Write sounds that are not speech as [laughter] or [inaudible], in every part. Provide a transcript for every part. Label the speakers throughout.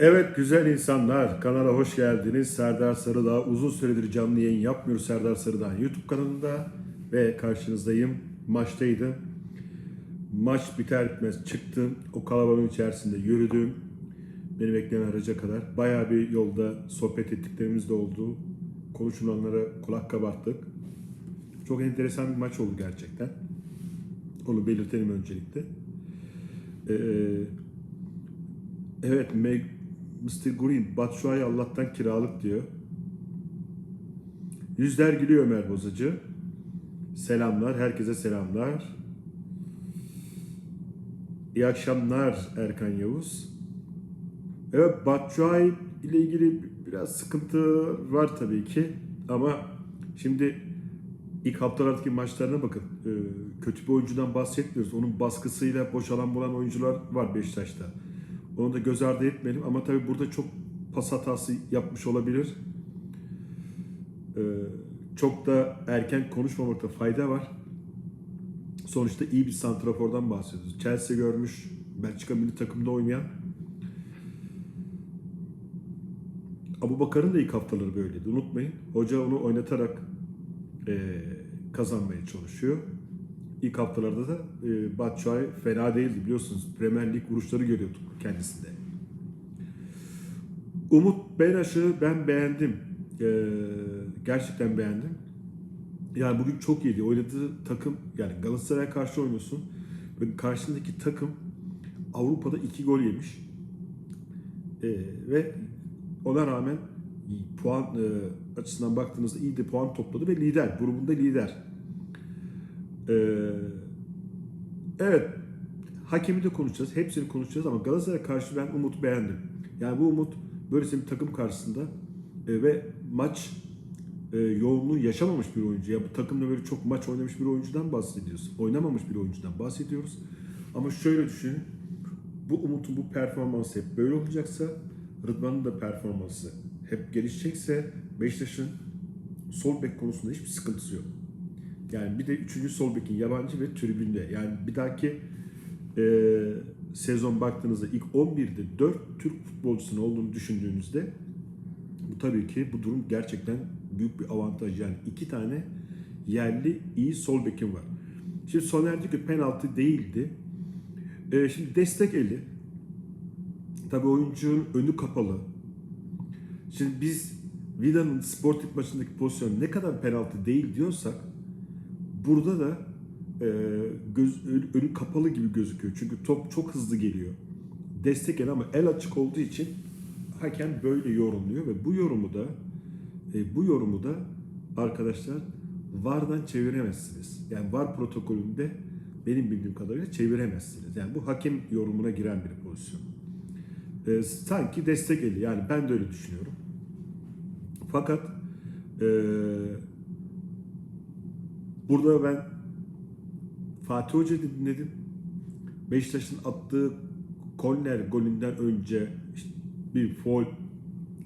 Speaker 1: Evet güzel insanlar kanala hoş geldiniz. Serdar Sarıdağ uzun süredir canlı yayın yapmıyoruz Serdar Sarıdağ YouTube kanalında ve karşınızdayım. Maçtaydım. Maç biter bitmez çıktım. O kalabalığın içerisinde yürüdüm. Beni bekleyen araca kadar. Bayağı bir yolda sohbet ettiklerimiz de oldu. Konuşulanlara kulak kabarttık. Çok enteresan bir maç oldu gerçekten. Onu belirtelim öncelikle. Ee, Evet, Meg, Mr. Green, Batshuayi Allah'tan kiralık diyor. Yüzler gülüyor Ömer Bozacı. Selamlar, herkese selamlar. İyi akşamlar Erkan Yavuz. Evet, Batshuayi ile ilgili biraz sıkıntı var tabii ki. Ama şimdi ilk haftalardaki maçlarına bakın. Ee, Kötü bir oyuncudan bahsetmiyoruz. Onun baskısıyla boşalan bulan oyuncular var Beşiktaş'ta. Onu da göz ardı etmeyelim ama tabii burada çok pas hatası yapmış olabilir. Ee, çok da erken konuşmamakta fayda var. Sonuçta iyi bir santrafordan bahsediyoruz. Chelsea görmüş, Belçika milli takımda oynayan. Abu Bakar'ın da ilk haftaları böyleydi. Unutmayın. Hoca onu oynatarak eee, kazanmaya çalışıyor. İlk haftalarda da e, Batshuayi fena değildi biliyorsunuz. Premier Lig vuruşları görüyorduk kendisinde. Umut Benaş'ı ben beğendim. Ee, gerçekten beğendim. Yani bugün çok iyiydi. Oynadığı takım yani Galatasaray'a karşı oynuyorsun. Ve karşındaki takım Avrupa'da iki gol yemiş. Ee, ve ona rağmen puan e, açısından baktığınızda iyi de puan topladı ve lider. Grubunda lider. Ee, evet. Hakemi de konuşacağız. Hepsini konuşacağız ama Galatasaray'a karşı ben Umut'u beğendim. Yani bu Umut böylesi bir takım karşısında e, ve maç e, yoğunluğu yaşamamış bir oyuncu. Ya bu takımda böyle çok maç oynamış bir oyuncudan bahsediyoruz. Oynamamış bir oyuncudan bahsediyoruz. Ama şöyle düşünün. Bu Umut'un bu performansı hep böyle olacaksa Rıdvan'ın da performansı hep gelişecekse Beşiktaş'ın sol bek konusunda hiçbir sıkıntısı yok. Yani bir de üçüncü sol bekin yabancı ve tribünde. Yani bir dahaki e, sezon baktığınızda ilk 11'de 4 Türk futbolcusunun olduğunu düşündüğünüzde bu tabii ki bu durum gerçekten büyük bir avantaj. Yani iki tane yerli iyi sol bekim var. Şimdi Soner diyor ki penaltı değildi. E, şimdi destek eli. Tabii oyuncunun önü kapalı. Şimdi biz Vida'nın sportif maçındaki pozisyon ne kadar penaltı değil diyorsak burada da e, göz, önü- kapalı gibi gözüküyor. Çünkü top çok hızlı geliyor. Destek el ama el açık olduğu için hakem böyle yorumluyor ve bu yorumu da e, bu yorumu da arkadaşlar VAR'dan çeviremezsiniz. Yani VAR protokolünde benim bildiğim kadarıyla çeviremezsiniz. Yani bu hakem yorumuna giren bir pozisyon. E, sanki destek eli. Yani ben de öyle düşünüyorum. Fakat e, burada ben Fatih Hoca dinledim. Beşiktaş'ın attığı korner golünden önce işte bir foul,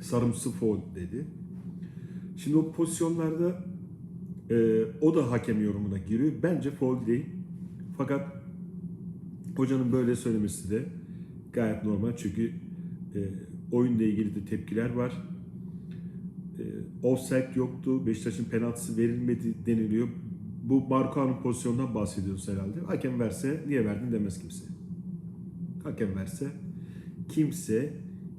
Speaker 1: sarımsı foul dedi. Şimdi o pozisyonlarda e, o da hakem yorumuna giriyor. Bence foul değil. Fakat hocanın böyle söylemesi de gayet normal çünkü e, oyunla ilgili de tepkiler var. E, offside yoktu. Beşiktaş'ın penaltısı verilmedi deniliyor. Bu Marco'nun pozisyonundan bahsediyoruz herhalde. Hakem verse niye verdin demez kimse. Hakem verse kimse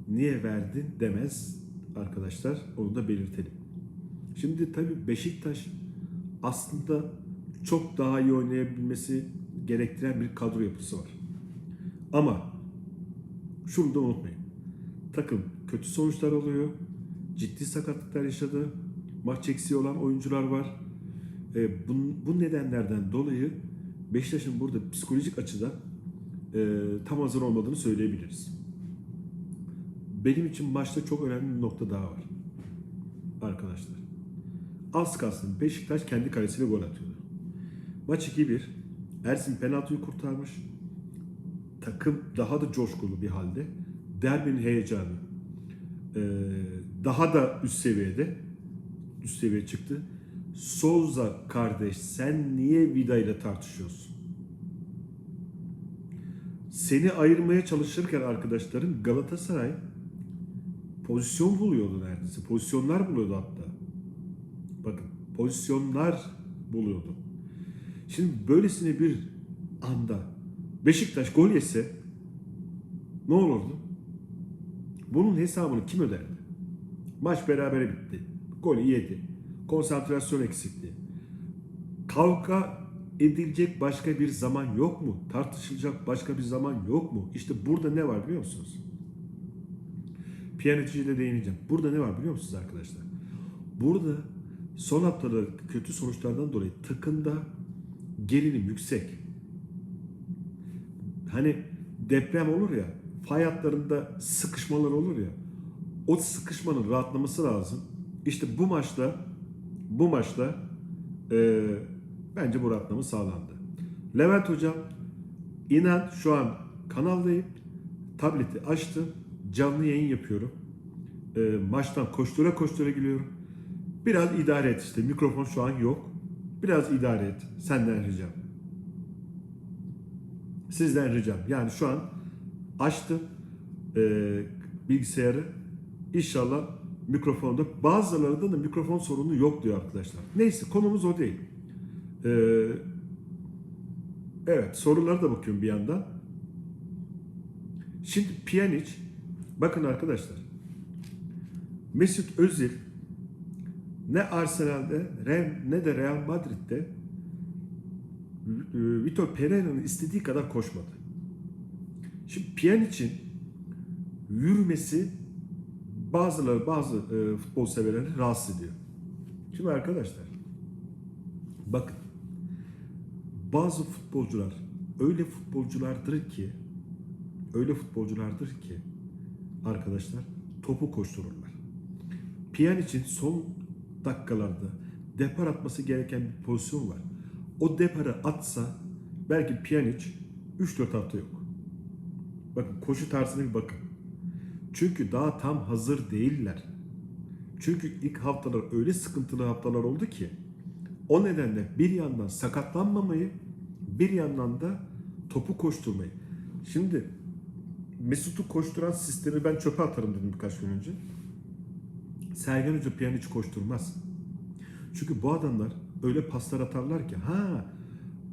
Speaker 1: niye verdin demez arkadaşlar. Onu da belirtelim. Şimdi tabii Beşiktaş aslında çok daha iyi oynayabilmesi gerektiren bir kadro yapısı var. Ama şunu da unutmayın. Takım kötü sonuçlar alıyor. Ciddi sakatlıklar yaşadı. Maç eksiği olan oyuncular var. E, bu, bu nedenlerden dolayı Beşiktaş'ın burada psikolojik açıdan e, tam hazır olmadığını söyleyebiliriz. Benim için maçta çok önemli bir nokta daha var. Arkadaşlar. Az kalsın Beşiktaş kendi kalesiyle gol atıyordu. Maç 2-1. Ersin penaltıyı kurtarmış. Takım daha da coşkulu bir halde. Derbinin heyecanı e, daha da üst seviyede üst seviyeye çıktı. Souza kardeş sen niye Vida ile tartışıyorsun? Seni ayırmaya çalışırken arkadaşların Galatasaray pozisyon buluyordu neredeyse. Pozisyonlar buluyordu hatta. Bakın pozisyonlar buluyordu. Şimdi böylesine bir anda Beşiktaş gol yese ne olurdu? Bunun hesabını kim öderdi? Maç berabere bitti. Golü yedi. Konsantrasyon eksikliği. Kavga edilecek başka bir zaman yok mu? Tartışılacak başka bir zaman yok mu? İşte burada ne var biliyor musunuz? Piyanocuya da değineceğim. Burada ne var biliyor musunuz arkadaşlar? Burada son haftalarda kötü sonuçlardan dolayı takımda gerilim yüksek. Hani deprem olur ya, fay hatlarında sıkışmalar olur ya. O sıkışmanın rahatlaması lazım. İşte bu maçta bu maçta e, bence bu rahatlama sağlandı. Levent hocam inan şu an kanaldayım. Tableti açtım. Canlı yayın yapıyorum. E, maçtan koştura koştura geliyorum. Biraz idare et işte. Mikrofon şu an yok. Biraz idare et. Senden ricam. Sizden ricam. Yani şu an açtım e, bilgisayarı. İnşallah mikrofonda bazılarında da mikrofon sorunu yok diyor arkadaşlar. Neyse konumuz o değil. E, evet sorulara da bakıyorum bir yandan. Şimdi Pjanic bakın arkadaşlar Mesut Özil ne Arsenal'de ne de Real Madrid'de e, Vitor Pereira'nın istediği kadar koşmadı. Şimdi Pjanic'in yürümesi bazıları bazı e, futbol severleri rahatsız ediyor. Şimdi arkadaşlar bakın bazı futbolcular öyle futbolculardır ki öyle futbolculardır ki arkadaşlar topu koştururlar. Pjanic'in son dakikalarda depar atması gereken bir pozisyon var. O deparı atsa belki Pjanic 3-4 hafta yok. Bakın koşu tarzına bir bakın. Çünkü daha tam hazır değiller. Çünkü ilk haftalar öyle sıkıntılı haftalar oldu ki o nedenle bir yandan sakatlanmamayı bir yandan da topu koşturmayı. Şimdi Mesut'u koşturan sistemi ben çöpe atarım dedim birkaç gün önce. Sergen Hoca Pjanic koşturmaz. Çünkü bu adamlar öyle paslar atarlar ki ha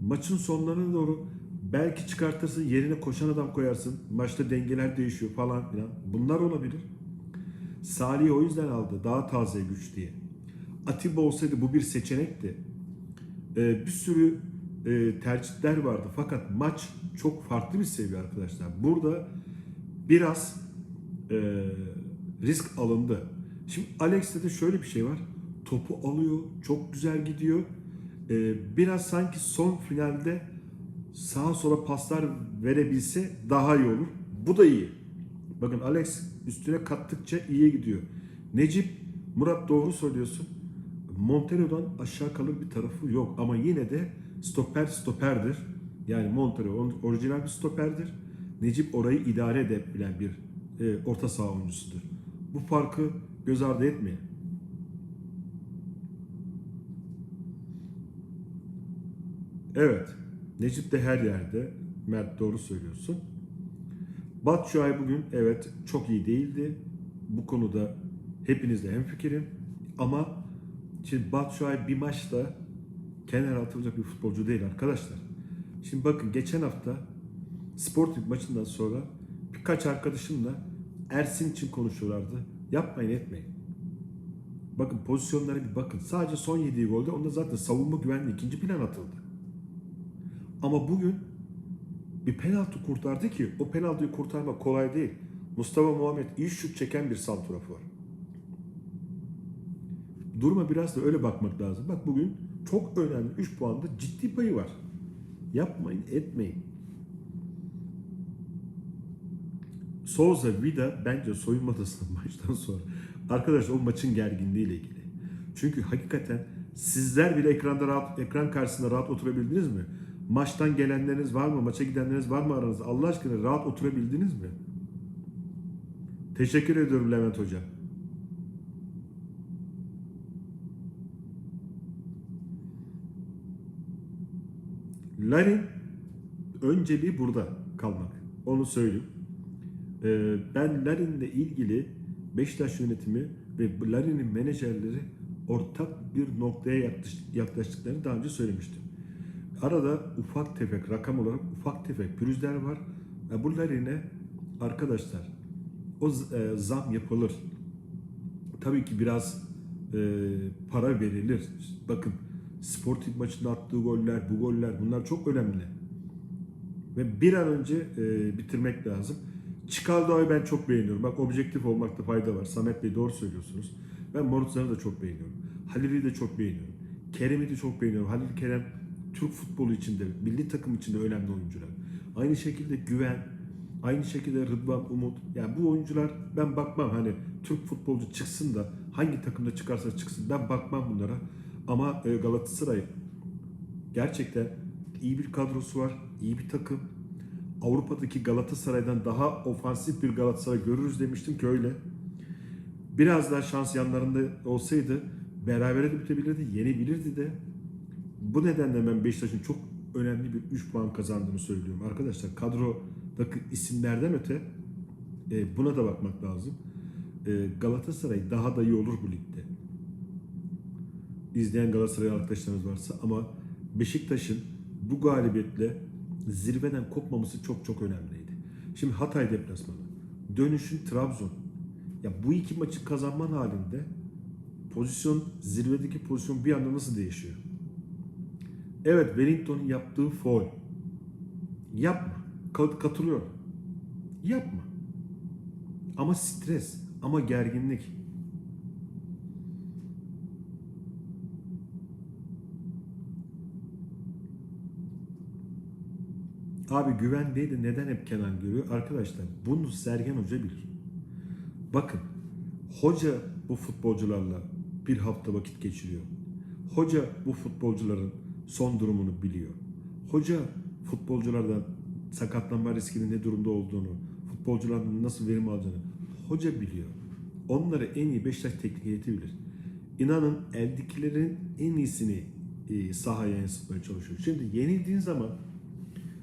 Speaker 1: maçın sonlarına doğru belki çıkartırsın yerine koşan adam koyarsın. Maçta dengeler değişiyor falan filan. Bunlar olabilir. Salih o yüzden aldı. Daha taze güç diye. Atiba olsaydı bu bir seçenekti. Ee, bir sürü e, tercihler vardı. Fakat maç çok farklı bir seviye arkadaşlar. Burada biraz e, risk alındı. Şimdi Alex'te de şöyle bir şey var. Topu alıyor, çok güzel gidiyor. Ee, biraz sanki son finalde sağa sola paslar verebilse daha iyi olur. Bu da iyi. Bakın Alex üstüne kattıkça iyiye gidiyor. Necip, Murat doğru söylüyorsun. Montero'dan aşağı kalır bir tarafı yok. Ama yine de stoper stoperdir. Yani Montero orijinal bir stoperdir. Necip orayı idare edebilen bir e, orta saha oyuncusudur. Bu farkı göz ardı etmeyin. Evet. Necip de her yerde. Mert doğru söylüyorsun. Batshuayi bugün evet çok iyi değildi. Bu konuda hepinizle hemfikirim. Ama şimdi Batshuayi bir maçta kenara atılacak bir futbolcu değil arkadaşlar. Şimdi bakın geçen hafta Sporting maçından sonra birkaç arkadaşımla Ersin için konuşuyorlardı. Yapmayın etmeyin. Bakın pozisyonlara bir bakın. Sadece son yediği golde onda zaten savunma güvenli ikinci plan atıldı. Ama bugün bir penaltı kurtardı ki o penaltıyı kurtarmak kolay değil. Mustafa Muhammed iyi şut çeken bir santrafor. Duruma biraz da öyle bakmak lazım. Bak bugün çok önemli 3 puanda ciddi payı var. Yapmayın, etmeyin. Souza Vida bence soyunma [laughs] odasının maçtan sonra. Arkadaşlar o maçın gerginliğiyle ilgili. Çünkü hakikaten sizler bile ekranda rahat, ekran karşısında rahat oturabildiniz mi? Maçtan gelenleriniz var mı? Maça gidenleriniz var mı aranızda? Allah aşkına rahat oturabildiniz mi? Teşekkür ediyorum Levent Hoca. Larin önceliği burada kalmak. Onu söyleyeyim. Ee, ben Larin'le ilgili Beşiktaş yönetimi ve Larin'in menajerleri ortak bir noktaya yaklaş- yaklaştıklarını daha önce söylemiştim. Arada ufak tefek rakam olarak ufak tefek pürüzler var. E bu Larin'e arkadaşlar o e, zam yapılır. Tabii ki biraz e, para verilir. Bakın Sporting maçında attığı goller, bu goller bunlar çok önemli. Ve bir an önce e, bitirmek lazım. Çikaldo'yu ben çok beğeniyorum. Bak objektif olmakta fayda var. Samet Bey doğru söylüyorsunuz. Ben Morutza'nı da çok beğeniyorum. Halil'i de çok beğeniyorum. Kerem'i de çok beğeniyorum. Halil Kerem Türk futbolu içinde, milli takım içinde önemli oyuncular. Aynı şekilde Güven, aynı şekilde Rıdvan Umut. Yani bu oyuncular ben bakmam hani Türk futbolcu çıksın da hangi takımda çıkarsa çıksın ben bakmam bunlara. Ama e, Galatasaray gerçekten iyi bir kadrosu var, iyi bir takım. Avrupa'daki Galatasaray'dan daha ofansif bir Galatasaray görürüz demiştim ki öyle. Biraz daha şans yanlarında olsaydı berabere de bitebilirdi, yenebilirdi de. Bu nedenle ben Beşiktaş'ın çok önemli bir 3 puan kazandığını söylüyorum. Arkadaşlar kadrodaki isimlerden öte e, buna da bakmak lazım. E, Galatasaray daha da iyi olur bu ligde. İzleyen Galatasaray arkadaşlarınız varsa ama Beşiktaş'ın bu galibiyetle zirveden kopmaması çok çok önemliydi. Şimdi Hatay deplasmanı, dönüşün Trabzon. Ya bu iki maçı kazanman halinde pozisyon zirvedeki pozisyon bir anda nasıl değişiyor? Evet Wellington'un yaptığı foul. Yapma. Kat- Katılıyorum. Yapma. Ama stres, ama gerginlik. Abi güven değil de neden hep Kenan görüyor? Arkadaşlar bunu Sergen Hoca bilir. Bakın hoca bu futbolcularla bir hafta vakit geçiriyor. Hoca bu futbolcuların son durumunu biliyor. Hoca futbolculardan sakatlanma riskinin ne durumda olduğunu, futbolcuların nasıl verim alacağını hoca biliyor. Onları en iyi Beşiktaş teknik heyeti bilir. İnanın eldekilerin en iyisini e, sahaya yansıtmaya çalışıyor. Şimdi yenildiğin zaman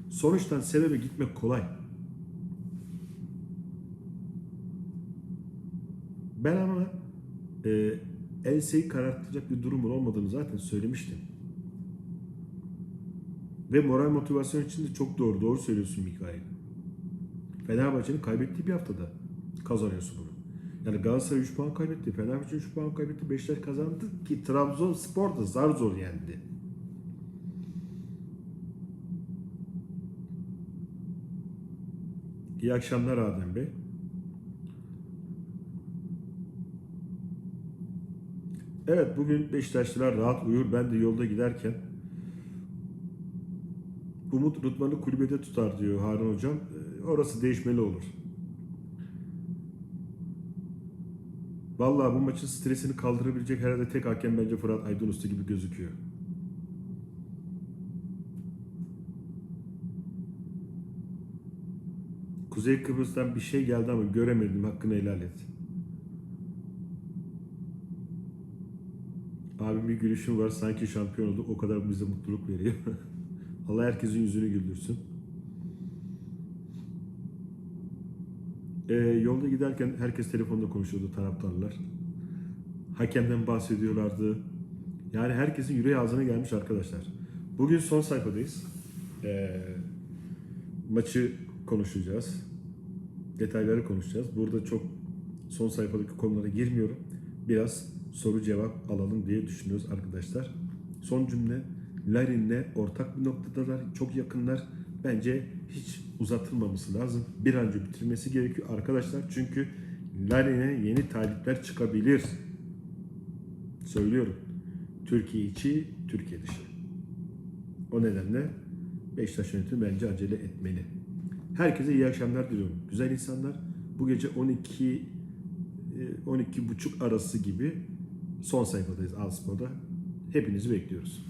Speaker 1: sonuçtan sebebe gitmek kolay. Ben ama e, Else'yi karartacak bir durumun olmadığını zaten söylemiştim. Ve moral motivasyon için de çok doğru. Doğru söylüyorsun Mikail. Fenerbahçe'nin kaybettiği bir haftada kazanıyorsun bunu. Yani Galatasaray 3 puan kaybetti. Fenerbahçe 3 puan kaybetti. Beşiktaş kazandı ki Trabzonspor da zar zor yendi. İyi akşamlar Adem Bey. Evet bugün Beşiktaşlılar rahat uyur. Ben de yolda giderken Umut Rıdvan'ı kulübede tutar diyor Harun Hocam. Ee, Orası değişmeli olur. Vallahi bu maçın stresini kaldırabilecek herhalde tek hakem bence Fırat Aydınuslu gibi gözüküyor. Kuzey Kıbrıs'tan bir şey geldi ama göremedim. Hakkını helal et. Abim bir gülüşüm var. Sanki şampiyon olduk. O kadar bize mutluluk veriyor. [laughs] Allah herkesin yüzünü güldürsün. Ee, yolda giderken herkes telefonda konuşuyordu taraftarlar. Hakemden bahsediyorlardı. Yani herkesin yüreği ağzına gelmiş arkadaşlar. Bugün son sayfadayız. Ee, maçı konuşacağız. Detayları konuşacağız. Burada çok son sayfadaki konulara girmiyorum. Biraz soru cevap alalım diye düşünüyoruz arkadaşlar. Son cümle Larin'le ortak bir noktadalar. Çok yakınlar. Bence hiç uzatılmaması lazım. Bir an önce bitirmesi gerekiyor arkadaşlar. Çünkü Larin'e yeni talipler çıkabilir. Söylüyorum. Türkiye içi, Türkiye dışı. O nedenle Beşiktaş yönetimi bence acele etmeli. Herkese iyi akşamlar diliyorum. Güzel insanlar. Bu gece 12 e, 12 buçuk arası gibi son sayfadayız Alspor'da. Hepinizi bekliyoruz.